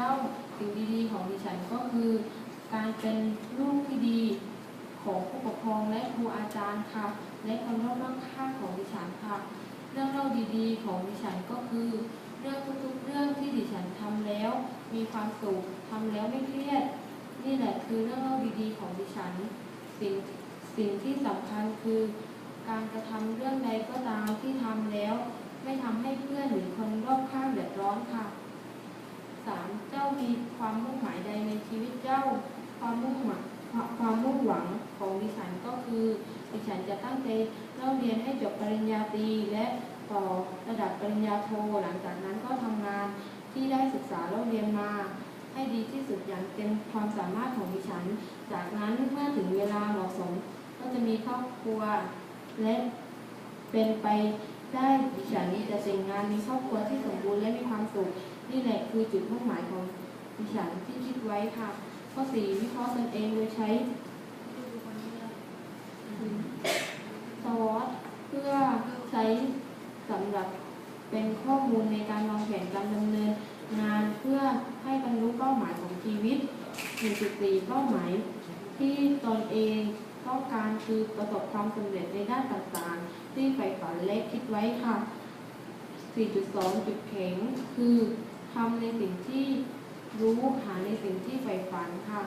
จ้าสิ่งดีๆของดิฉันก็คือ การเป็นลูกที่ดีของผู้ปกครองและครูอาจารย์ค่ะ และคนรอบรอบข้าของดิฉันค่ะ เรื่องเล่าดีๆ ของดิฉันก็คือ เรื่องทุกๆเรื่องที่ดิฉันทำแล้ว มีความสุขทำแล้วไม่เครียด นี่แหละคือเรื่องเล่าดีๆ ของดิฉัน สิ่งสิ่งที่สำคัญคือ การกระทำเรื่องใดก็ตามที่ทำแล้ว ไม่ทำให้เพื่อนหรือคนรอบข้างเดือดร้อนค่ะ สามเจ้ามี ความมุ่งหมายใดในชีวิตเจ้า ความมุ่งหมายความมุ่งหวังของดิฉันก็คือดิฉันจะตั้งใจเล่าเรียนให้จบปริญญาตรีและต่อระดับปริญญาโท หลังจากนั้นก็ทำงานที่ได้ศึกษาเล่าเรียนมา ให้ดีที่สุดอย่างเต็มความสามารถของดิฉัน จากนั้นเมื่อถึงเวลาเหมาะสม ก็จะมีครอบครัว และเป็นไปได้ดิฉันจะแต่งงานมีครอบครัวที่สมบูรณ์และมีความสุขนี่แหละคือจุดมุ่งหมายของ ดิฉันที่คิดไว้ค่ะ ข้อสี่วิเคราะห์ตนเองโดยใช้สวอตเพื่อใช้สำหรับเป็นข้อมูลในการวางแผนการดำเนินงานเพื่อให้บรรลุเป้าหมายของชีวิต1.4เป้าหมายที่ตนเองต้องการคือประสบความสำเร็จในด้านต่างๆ ที่ใฝ่ฝันและคิดไว้ค่ะ 4.2 จุดแข็ง คือทำในสิ่งที่ รู้หาในสิ่งที่ใฝ่ฝันค่ะ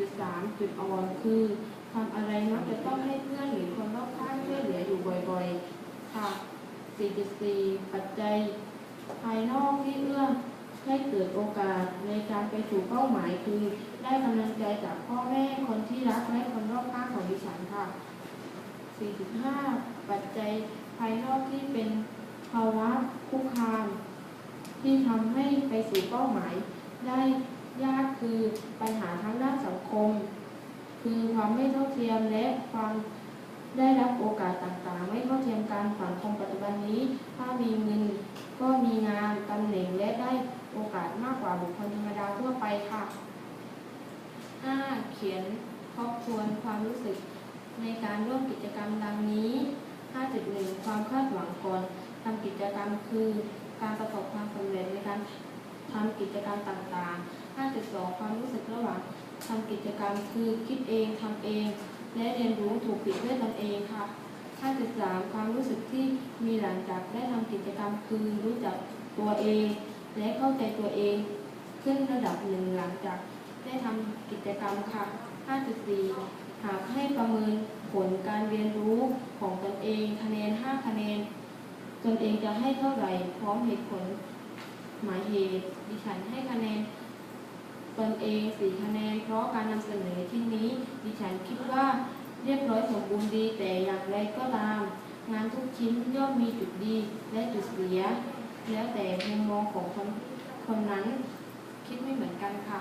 4.3 จุดอ่อนคือทำอะไรมักจะต้องให้เพื่อนหรือคนรอบข้างช่วยเหลืออยู่บ่อยๆ ค่ะ 4.4 ปัจจัย ภายนอกที่เอื้อให้เกิดโอกาสในการไปสู่เป้าหมายคือ ได้กำลังใจจากพ่อแม่คนที่รักและคนรอบข้างของดิฉันค่ะ 4.5 ปัจจัยภายนอกที่เป็นภาวะคุกคาม ที่ทำให้ไปสู่เป้าหมาย ได้ยากคือปัญหาทางด้านสังคม คือความไม่เท่าเทียมและความได้รับโอกาสต่างๆ ไม่เท่าเทียมกันสังคมปัจจุบันนี้ ถ้ามีเงินก็มีงานตำแหน่งและได้โอกาสมากกว่าบุคคลธรรมดาทั่วไปค่ะ 5. เขียนทบทวนความรู้สึกในการร่วมกิจกรรมดังนี้ 5.1 ความคาดหวังก่อนทำกิจกรรมคือการประสบความสำเร็จในการทำ กิจกรรมต่างๆ 5.2 ความรู้สึกระหว่างทำกิจกรรมคือคิดเองทำเอง และเรียนรู้ถูกผิดด้วยตนเองค่ะ 5.3 ความรู้สึกที่มีหลังจากได้ทำกิจกรรมคือรู้จักตัวเอง และเข้าใจตัวเอง ขึ้นระดับหนึ่งหลังจากได้ทำกิจกรรมค่ะ 5.4 หากให้ประเมินผลการเรียนรู้ของตนเองคะแนน 5 คะแนน ตนเองจะให้เท่าไหร่พร้อมเหตุผล หมายเหตุ ดิฉันให้คะแนนตนเอง4คะแนน เพราะการนำเสนอที่นี้ ดิฉันคิดว่าเรียบร้อยสมบูรณ์ดี แต่อย่างไรก็ตาม งานทุกชิ้นย่อมมีจุดดีและจุดเสีย แล้วแต่มุมมองของคนคนนั้นคิดไม่เหมือนกันค่ะ